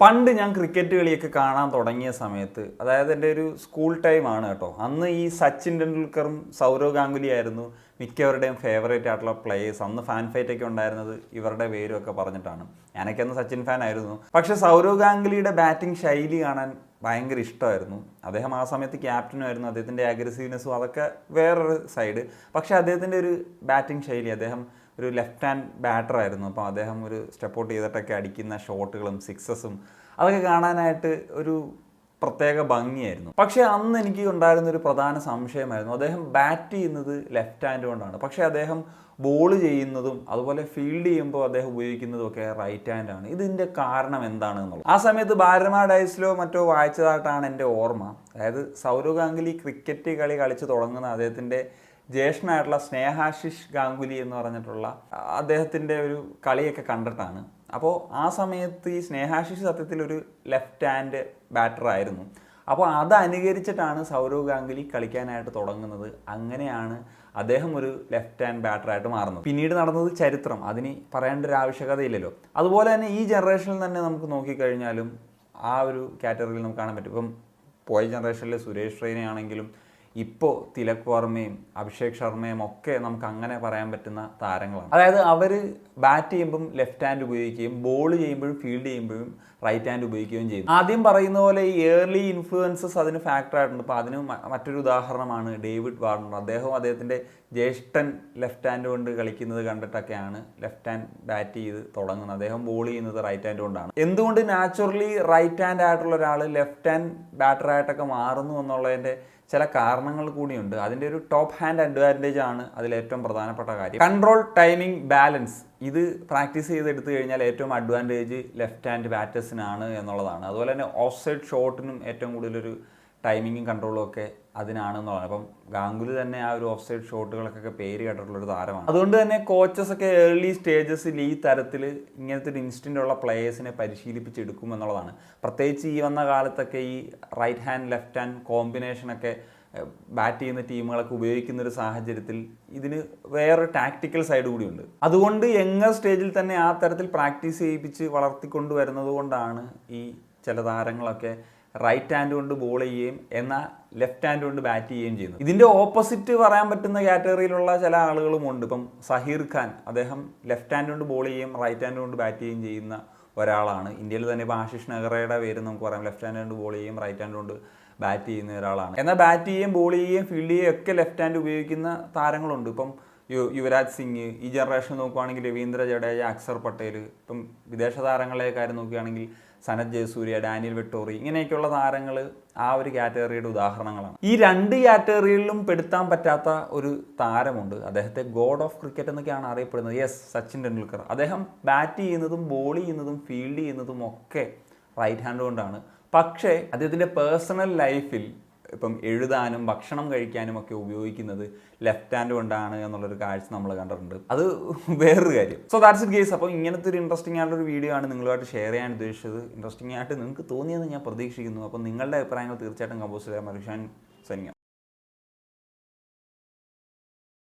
പണ്ട് ഞാൻ ക്രിക്കറ്റ് കളിയൊക്കെ കാണാൻ തുടങ്ങിയ സമയത്ത് അതായത് എന്റെ ഒരു സ്കൂൾ ടൈം ആണ് കേട്ടോ. അന്ന് ഈ സച്ചിൻ ടെണ്ടുൽക്കറും സൗരവ് ഗാംഗുലി ആയിരുന്നു മിക്കവരുടെയും ഫേവറേറ്റ് ആയിട്ടുള്ള പ്ലേയേഴ്സ് അന്ന് ഫാൻ ഫൈറ്റ് ഒക്കെ ഉണ്ടായിരുന്നത് ഇവരുടെ പേരും ഒക്കെ പറഞ്ഞിട്ടാണ്. ഞാനൊക്കെ അന്ന് സച്ചിൻ ഫാൻ ആയിരുന്നു. പക്ഷെ സൗരവ് ഗാംഗുലിയുടെ ബാറ്റിംഗ് ശൈലി കാണാൻ ഭയങ്കര ഇഷ്ടമായിരുന്നു. അദ്ദേഹം ആ സമയത്ത് ക്യാപ്റ്റനും ആയിരുന്നു. അദ്ദേഹത്തിന്റെ അഗ്രസീവ്നെസ്സും അതൊക്കെ വേറൊരു സൈഡ് പക്ഷേ അദ്ദേഹത്തിന്റെ ഒരു ബാറ്റിംഗ് ശൈലി അദ്ദേഹം ഒരു ലെഫ്റ്റ് ഹാൻഡ് ബാറ്റർ ആയിരുന്നു. അപ്പോൾ അദ്ദേഹം ഒരു സ്റ്റെപ്പ് ഔട്ട് ചെയ്തിട്ടൊക്കെ അടിക്കുന്ന ഷോട്ടുകളും സിക്സസും അതൊക്കെ കാണാനായിട്ട് ഒരു പ്രത്യേക ഭംഗിയായിരുന്നു. പക്ഷേ അന്ന് എനിക്ക് ഉണ്ടായിരുന്ന ഒരു പ്രധാന സംശയമായിരുന്നു. അദ്ദേഹം ബാറ്റ് ചെയ്യുന്നത് ലെഫ്റ്റ് ഹാൻഡ് കൊണ്ടാണ്. പക്ഷേ അദ്ദേഹം ബോൾ ചെയ്യുന്നതും അതുപോലെ ഫീൽഡ് ചെയ്യുമ്പോൾ അദ്ദേഹം ഉപയോഗിക്കുന്നതും ഒക്കെ റൈറ്റ് ഹാൻഡാണ് ഇതിന്റെ കാരണം എന്താണ് എന്നുള്ളത്. ആ സമയത്ത് ഭാരമാ ഡൈസിലോ മറ്റോ വായിച്ചതായിട്ടാണ് എന്റെ ഓർമ്മ. അതായത് സൗരവ് ഗാംഗുലി ക്രിക്കറ്റ് കളി കളിച്ച് തുടങ്ങുന്ന അദ്ദേഹത്തിന്റെ ജ്യേഷ്ഠനായിട്ടുള്ള സ്നേഹാശിഷ് ഗാംഗുലി എന്ന് പറഞ്ഞിട്ടുള്ള അദ്ദേഹത്തിന്റെ ഒരു കളിയൊക്കെ കണ്ടിട്ടാണ്. അപ്പോൾ ആ സമയത്ത് ഈ സ്നേഹാശിഷ് സത്യത്തിൽ ഒരു ലെഫ്റ്റ് ഹാൻഡ് ബാറ്റർ ആയിരുന്നു. അപ്പോൾ അത് അനുകരിച്ചിട്ടാണ് സൗരവ് ഗാംഗുലി കളിക്കാനായിട്ട് തുടങ്ങുന്നത്. അങ്ങനെയാണ് അദ്ദേഹം ഒരു ലെഫ്റ്റ് ഹാൻഡ് ബാറ്ററായിട്ട് മാറുന്നത്. പിന്നീട് നടന്നത് ചരിത്രം. അതിന് പറയേണ്ട ഒരു ആവശ്യകതയില്ലല്ലോ. അതുപോലെ തന്നെ ഈ ജനറേഷനിൽ തന്നെ നമുക്ക് നോക്കിക്കഴിഞ്ഞാലും ആ ഒരു കാറ്റഗറിയിൽ നമുക്ക് കാണാൻ പറ്റും. ഇപ്പം പോയ ജനറേഷനിലെ സുരേഷ് റെയ്നെ ആണെങ്കിലും ഇപ്പോൾ തിലക് വർമ്മയും അഭിഷേക് ശർമ്മയും ഒക്കെ നമുക്ക് അങ്ങനെ പറയാൻ പറ്റുന്ന താരങ്ങളാണ്. അതായത് അവർ ബാറ്റ് ചെയ്യുമ്പം ലെഫ്റ്റ് ഹാൻഡ് ഉപയോഗിക്കുകയും ബോൾ ചെയ്യുമ്പോഴും ഫീൽഡ് ചെയ്യുമ്പോഴും റൈറ്റ് ഹാൻഡ് ഉപയോഗിക്കുകയും ചെയ്യും ആദ്യം പറയുന്ന പോലെ ഈ ഏർലി ഇൻഫ്ലുവൻസസ് അതിന് ഫാക്ടർ ആയിട്ടുണ്ട്. അപ്പോൾ അതിന് മറ്റൊരു ഉദാഹരണമാണ് ഡേവിഡ് വാർണർ. അദ്ദേഹം അദ്ദേഹത്തിന്റെ ജ്യേഷ്ഠൻ ലെഫ്റ്റ് ഹാൻഡ് കൊണ്ട് കളിക്കുന്നത് കണ്ടിട്ടൊക്കെയാണ് ലെഫ്റ്റ് ഹാൻഡ് ബാറ്റ് ചെയ്ത് തുടങ്ങുന്നത്. അദ്ദേഹം ബോൾ ചെയ്യുന്നത് റൈറ്റ് ഹാൻഡ് കൊണ്ടാണ്. എന്തുകൊണ്ട് നാച്ചുറലി റൈറ്റ് ഹാൻഡ് ആയിട്ടുള്ള ഒരാൾ ലെഫ്റ്റ് ഹാൻഡ് ബാറ്ററായിട്ടൊക്കെ മാറുന്നു എന്നുള്ളതിന്റെ ചില കാരണങ്ങൾ കൂടിയുണ്ട്. അതിന്റെ ഒരു ടോപ്പ് ഹാൻഡ് അഡ്വാന്റേജ് ആണ് അതിൽ ഏറ്റവും പ്രധാനപ്പെട്ട കാര്യം. കൺട്രോൾ ടൈമിംഗ് ബാലൻസ് ഇത് പ്രാക്ടീസ് ചെയ്തെടുത്തു കഴിഞ്ഞാൽ ഏറ്റവും അഡ്വാന്റേജ് ലെഫ്റ്റ് ഹാൻഡ് ബാറ്റേഴ്സിനാണ് എന്നുള്ളതാണ്. അതുപോലെ തന്നെ ഓഫ് സൈഡ് ഷോട്ടിനും ഏറ്റവും കൂടുതലൊരു ടൈമിങ്ങും കൺട്രോളും ഒക്കെ അതിനാണെന്നുള്ളതാണ് അപ്പം ഗാംഗുലി തന്നെ ആ ഒരു ഓഫ് സൈഡ് ഷോട്ടുകൾക്കൊക്കെ പേര് കേട്ടിട്ടുള്ള ഒരു താരമാണ്. അതുകൊണ്ട് തന്നെ കോച്ചസ് ഒക്കെ ഏർലി സ്റ്റേജസിൽ ഈ തരത്തിൽ ഇങ്ങനത്തെ ഒരു ഇൻസ്റ്റന്റ് ഉള്ള പ്ലേയേഴ്സിനെ പരിശീലിപ്പിച്ചെടുക്കും എന്നുള്ളതാണ്. പ്രത്യേകിച്ച് ഈ വന്ന കാലത്തൊക്കെ ഈ റൈറ്റ് ഹാൻഡ് ലെഫ്റ്റ് ഹാൻഡ് കോമ്പിനേഷനൊക്കെ ബാറ്റ് ചെയ്യുന്ന ടീമുകളൊക്കെ ഉപയോഗിക്കുന്ന ഒരു സാഹചര്യത്തിൽ ഇതിന് വേറെ ടാക്ടിക്കൽ സൈഡ് കൂടിയുണ്ട് അതുകൊണ്ട് യങ്ങർ സ്റ്റേജിൽ തന്നെ ആ തരത്തിൽ പ്രാക്ടീസ് ചെയ്യിപ്പിച്ച് വളർത്തിക്കൊണ്ട് വരുന്നത് കൊണ്ടാണ് ഈ ചില താരങ്ങളൊക്കെ റൈറ്റ് ഹാൻഡ് കൊണ്ട് ബോൾ ചെയ്യുകയും എന്നാൽ ലെഫ്റ്റ് ഹാൻഡ് കൊണ്ട് ബാറ്റ് ചെയ്യുകയും ചെയ്യുന്നു ഇതിന്റെ ഓപ്പോസിറ്റ് പറയാൻ പറ്റുന്ന കാറ്റഗറിയിലുള്ള ചില ആളുകളുമുണ്ട് ഇപ്പം സഹീർ ഖാൻ അദ്ദേഹം ലെഫ്റ്റ് ഹാൻഡ് കൊണ്ട് ബോൾ ചെയ്യുകയും റൈറ്റ് ഹാൻഡ് കൊണ്ട് ബാറ്റ് ചെയ്യുകയും ചെയ്യുന്ന ഒരാളാണ്. ഇന്ത്യയിൽ തന്നെ ഇപ്പോൾ ആശിഷ് നെഹ്റയുടെ പേര് നമുക്ക് പറയാം. ലെഫ്റ്റ് ഹാൻഡ് കൊണ്ട് ബോൾ ചെയ്യും റൈറ്റ് ഹാൻഡ് കൊണ്ട് ബാറ്റ് ചെയ്യുന്ന ഒരാളാണ്. എന്നാൽ ബാറ്റ് ചെയ്യുകയും ബോൾ ചെയ്യുകയും ഫീൽഡ് ചെയ്യുകയും ഒക്കെ ലെഫ്റ്റ് ഹാൻഡ് ഉപയോഗിക്കുന്ന താരങ്ങളുണ്ട്. ഇപ്പം യു- യുവരാജ് സിംഗ് ഈ ജനറേഷൻ നോക്കുവാണെങ്കിൽ രവീന്ദ്ര ജഡേജ അക്സർ പട്ടേൽ ഇപ്പം വിദേശ താരങ്ങളെ കാര്യം നോക്കുകയാണെങ്കിൽ സനത് ജയസൂര്യ ഡാനിയൽ വെട്ടോറി ഇങ്ങനെയൊക്കെയുള്ള താരങ്ങൾ ആ ഒരു കാറ്റഗറിയുടെ ഉദാഹരണങ്ങളാണ്. ഈ രണ്ട് കാറ്റഗറികളിലും പെടുത്താൻ പറ്റാത്ത ഒരു താരമുണ്ട്. അദ്ദേഹത്തെ ഗോഡ് ഓഫ് ക്രിക്കറ്റ് എന്നൊക്കെയാണ് അറിയപ്പെടുന്നത്. യെസ് സച്ചിൻ ടെണ്ടുൽക്കർ. അദ്ദേഹം ബാറ്റ് ചെയ്യുന്നതും ബോൾ ചെയ്യുന്നതും ഫീൽഡ് ചെയ്യുന്നതും ഒക്കെ റൈറ്റ് ഹാൻഡ് കൊണ്ടാണ്. പക്ഷേ അദ്ദേഹത്തിന്റെ പേഴ്സണൽ ലൈഫിൽ ഇപ്പം എഴുതാനും ഭക്ഷണം കഴിക്കാനും ഒക്കെ ഉപയോഗിക്കുന്നത് ലെഫ്റ്റ് ഹാൻഡ് കൊണ്ടാണ് എന്നുള്ളൊരു കാഴ്ച നമ്മൾ കണ്ടിട്ടുണ്ട്. അത് വേറൊരു കാര്യം. സോ ദാറ്റ്സ് ഇറ്റ് ഗേസ് അപ്പോൾ ഇങ്ങനത്തെ ഒരു ഇൻട്രസ്റ്റിംഗ് ആയിട്ടുള്ള ഒരു വീഡിയോ ആണ് നിങ്ങളുമായിട്ട് ഷെയർ ചെയ്യാൻ ഉദ്ദേശിച്ചത്. ഇൻട്രസ്റ്റിംഗ് ആയിട്ട് നിങ്ങൾക്ക് തോന്നിയെന്ന് ഞാൻ പ്രതീക്ഷിക്കുന്നു. അപ്പോൾ നിങ്ങളുടെ അഭിപ്രായങ്ങൾ തീർച്ചയായിട്ടും കമ്പോസ് ചെയ്യാൻ മനുഷ്യൻ സൈനിക